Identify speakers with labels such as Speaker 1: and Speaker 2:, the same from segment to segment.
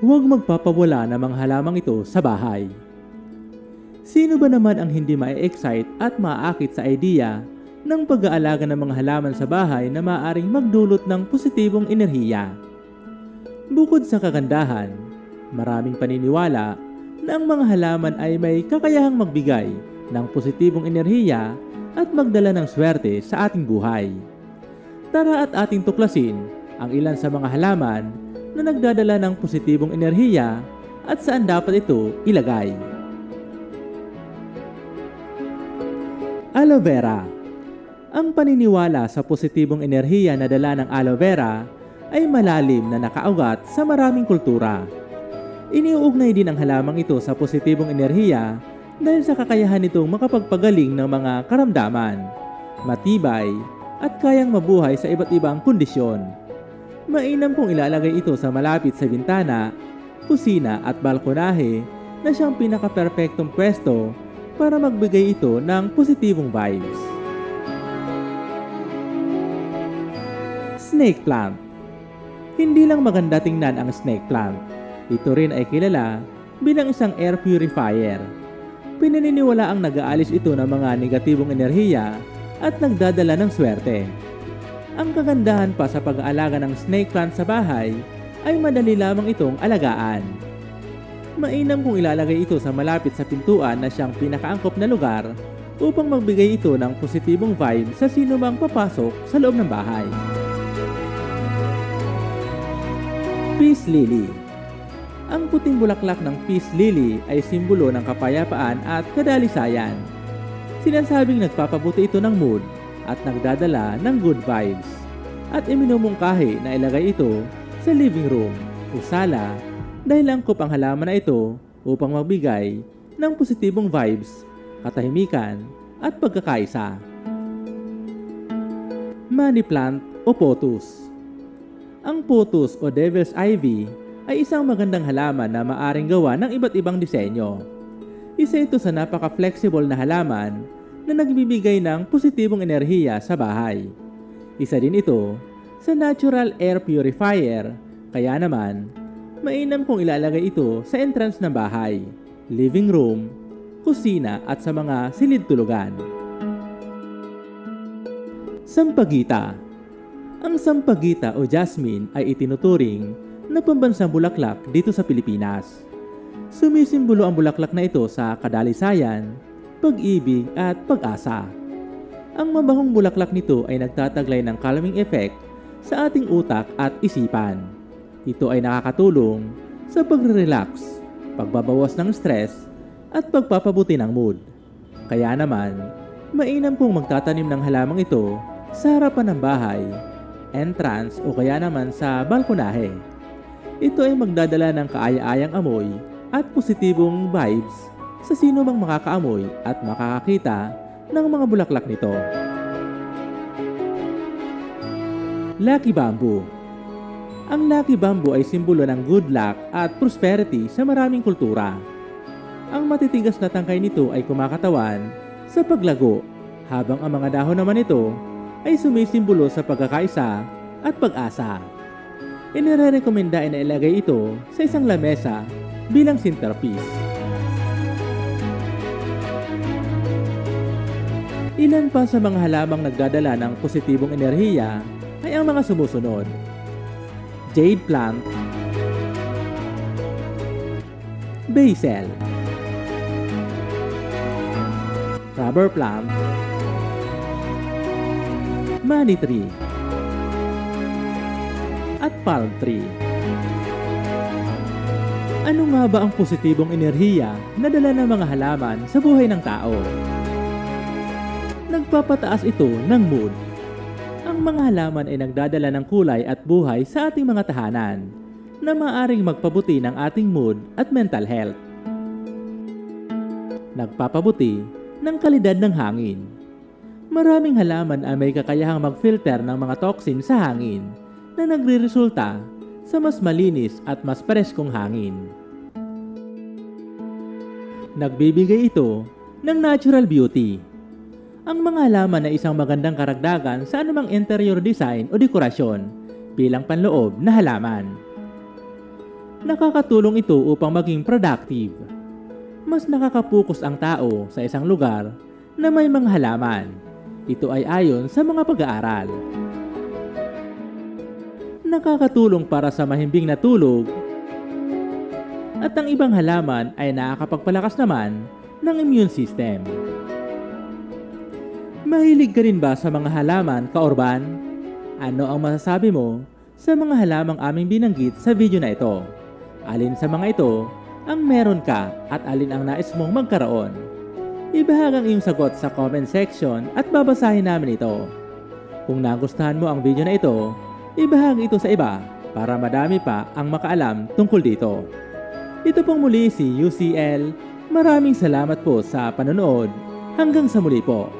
Speaker 1: Huwag magpapawala ng mga halamang ito sa bahay. Sino ba naman ang hindi ma-excite at maakit sa idea ng pag-aalaga ng mga halaman sa bahay na maaaring magdulot ng positibong enerhiya? Bukod sa kagandahan, maraming paniniwala na ang mga halaman ay may kakayahang magbigay ng positibong enerhiya at magdala ng swerte sa ating buhay. Tara at ating tuklasin ang ilan sa mga halaman na nagdadala ng positibong enerhiya at saan dapat ito ilagay. Aloe vera Ang paniniwala sa positibong enerhiya na dala ng aloe vera ay malalim na nakaugat sa maraming kultura. Iniuugnay din ang halamang ito sa positibong enerhiya dahil sa kakayahan nitong makapagpagaling ng mga karamdaman, matibay, at kayang mabuhay sa iba't ibang kondisyon. Mainam kung ilalagay ito sa malapit sa bintana, kusina at balkonahe na siyang pinaka-perpektong pwesto para magbigay ito ng positibong vibes. Snake plant Hindi lang maganda tingnan ang snake plant. Ito rin ay kilala bilang isang air purifier. Pinaniniwala ang nag-aalis ito ng mga negatibong enerhiya at nagdadala ng swerte. Ang kagandahan pa sa pag-aalaga ng snake plant sa bahay ay madali lamang itong alagaan. Mainam kung ilalagay ito sa malapit sa pintuan na siyang pinakaangkop na lugar upang magbigay ito ng positibong vibe sa sino mang papasok sa loob ng bahay. Peace Lily Ang puting bulaklak ng Peace Lily ay simbolo ng kapayapaan at kadalisayan. Sinasabing nagpapabuti ito ng mood at nagdadala ng good vibes. At iminumungkahi na ilagay ito sa living room o sala dahil angkop ang halaman na ito upang magbigay ng positibong vibes, katahimikan at pagkakaisa. Money plant o potus Ang potus o devil's ivy ay isang magandang halaman na maaring gawa ng iba't ibang disenyo. Isa ito sa napaka-flexible na halaman na nagbibigay ng positibong enerhiya sa bahay. Isa din ito sa natural air purifier, kaya naman, mainam kung ilalagay ito sa entrance ng bahay, living room, kusina at sa mga silid tulugan. Sampagita Ang sampagita o jasmine ay itinuturing na pambansang bulaklak dito sa Pilipinas. Sumisimbolo ang bulaklak na ito sa kadalisayan, pag-ibig at pag-asa. Ang mabahong bulaklak nito ay nagtataglay ng calming effect sa ating utak at isipan. Ito ay nakakatulong sa pagre-relax, pagbabawas ng stress, at pagpapabuti ng mood. Kaya naman, mainam pong magtatanim ng halamang ito sa harapan ng bahay, entrance o kaya naman sa balkonahe. Ito ay magdadala ng kaaya-ayang amoy at positibong vibes sa sino mang makakaamoy at makakakita ng mga bulaklak nito. Lucky Bamboo Ang Lucky Bamboo ay simbolo ng good luck at prosperity sa maraming kultura. Ang matitigas na tangkay nito ay kumakatawan sa paglago, habang ang mga dahon naman nito ay sumisimbolo sa pagkakaisa at pag-asa. Inirerekomenda na ilagay ito sa isang lamesa bilang centerpiece. Ilan pa sa mga halamang nagdadala ng positibong enerhiya ay ang mga sumusunod. Jade plant, basil, rubber plant, money tree, at palm tree. Ano nga ba ang positibong enerhiya na dala ng mga halaman sa buhay ng tao? Nagpapataas ito ng mood. Ang mga halaman ay nagdadala ng kulay at buhay sa ating mga tahanan na maaring magpabuti ng ating mood at mental health. Nagpapabuti ng kalidad ng hangin. Maraming halaman ay may kakayahang mag-filter ng mga toxin sa hangin na nagre-resulta sa mas malinis at mas preskong hangin. Nagbibigay ito ng natural beauty. Ang mga halaman ay isang magandang karagdagan sa anumang interior design o dekorasyon bilang panloob na halaman. Nakakatulong ito upang maging productive. Mas nakakapokus ang tao sa isang lugar na may mga halaman. Ito ay ayon sa mga pag-aaral. Nakakatulong para sa mahimbing na tulog at ang ibang halaman ay nakakapagpalakas naman ng immune system. Mahilig ka rin ba sa mga halaman, kaorban? Ano ang masasabi mo sa mga halamang aming binanggit sa video na ito? Alin sa mga ito ang meron ka at alin ang nais mong magkaroon? Ibahag ang iyong sagot sa comment section at babasahin namin ito. Kung nagustuhan mo ang video na ito, ibahagi ito sa iba para madami pa ang makaalam tungkol dito. Ito pong muli si UCL. Maraming salamat po sa panonood. Hanggang sa muli po.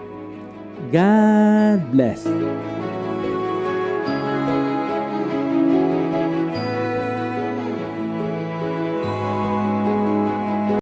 Speaker 1: God bless.